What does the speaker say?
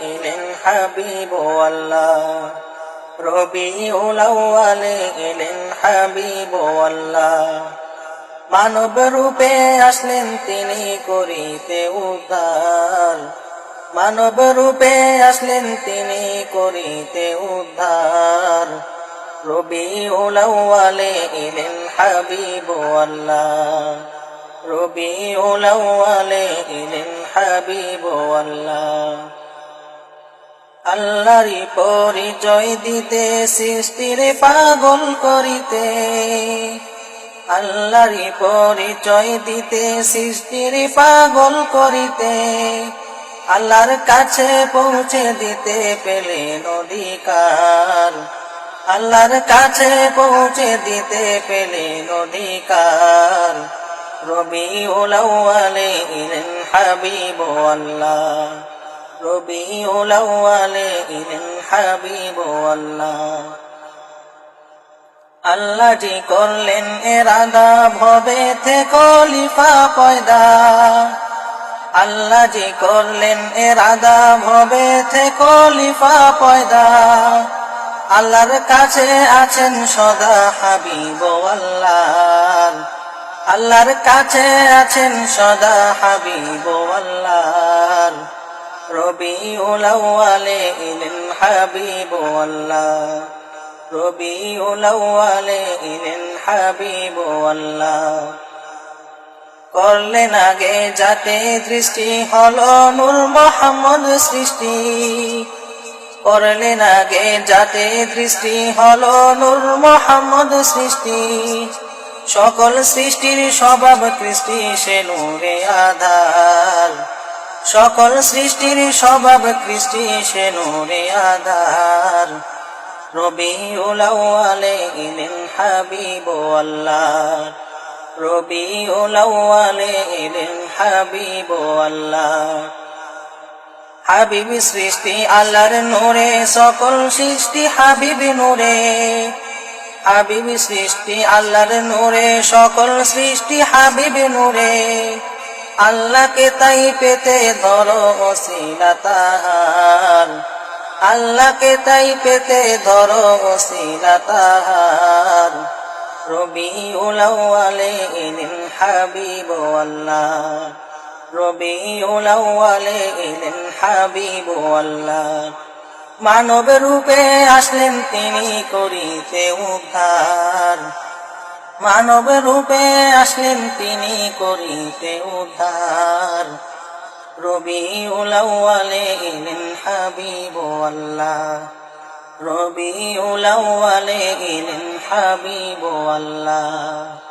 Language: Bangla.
এলেন হাবিব আল্লাহ। রবিউল আউয়ালে এলেন হাবিব আল্লাহ। মানব রূপে আসলেন তিনি করিতে উদ্ধার। মানব রূপে আসলেন তিনি করিতে উদ্ধার। রবিউল আউয়ালে এলেন হাবিব আল্লাহ। রবিউল আউয়ালে এলেন হাবিব আল্লাহ আল্লাহরই পরিচয় দিতে, সৃষ্টির পাগল করিতে। আল্লাহরই পরিচয় দিতে, সৃষ্টির পাগল করিতে। আল্লাহর কাছে পৌঁছে দিতে পেলেন অধিকার আল্লাহর কাছে পৌঁছে দিতে পেলেন অধিকার রবি ওলাওয়ালে ইলেন হাবিব আল্লাহ রবি ওলাওয়ালে ইলেন হাবিব আল্লাহ আল্লাহ জি করলেন এরাদা ভবে থে কলিফা পয়দা। আল্লাহ জি করলেন এরাদা ভবে থে কলিফা পয়দা। আল্লাহর কাছে আছেন সদা হাবিব আল্লাহ আল্লাহর কাছে আছেন সদা হাবিব আল্লাহ রবি উলাওয়ালে ইলেন হাবিব আল্লাহ রবি উলাওয়ালে ইলেন হাবিব আল্লাহ করলেন আগে যাতে দৃষ্টি হল নূর মোহাম্মদ সৃষ্টি। করলেন আগে যাতে দৃষ্টি হল নূর মোহাম্মদ সৃষ্টি। সকল সৃষ্টির স্বভাব কৃষ্টি, সে নূরে আধার। সকল সৃষ্টির স্বভাব কৃষ্টি, সে নূরে আধার। রবি উলাওয়ালে ইলেন হাবিব আল্লাহ। রবি উলাওয়ালে ইলেন হাবিব আল্লাহ। হাবিব সৃষ্টি আল্লাহর নূরে, সকল সৃষ্টি হাবিব নূরে। হাবিব সৃষ্টি, আল্লাহর নূরে, সকল সৃষ্টি হাবিব নূরে। আল্লাহকে তাই পেতে ধরো অসিলা তাহার। আল্লাহকে তাই পেতে ধরো অসিলা তাহার। রবি উলাওয়ালে ইলেন হাবিব আল্লাহ রবি উলাওয়ালে ইলেন হাবিব আল্লাহ মানব রূপে আসলেন তিনি করিতে উদ্ধার। মানব রূপে আসলেন তিনি করিতে উদ্ধার। রবি উলাওয়ালে ইলেন হাবিব আল্লাহ। রবি উলাওয়ালে ইলেন হাবিব আল্লাহ।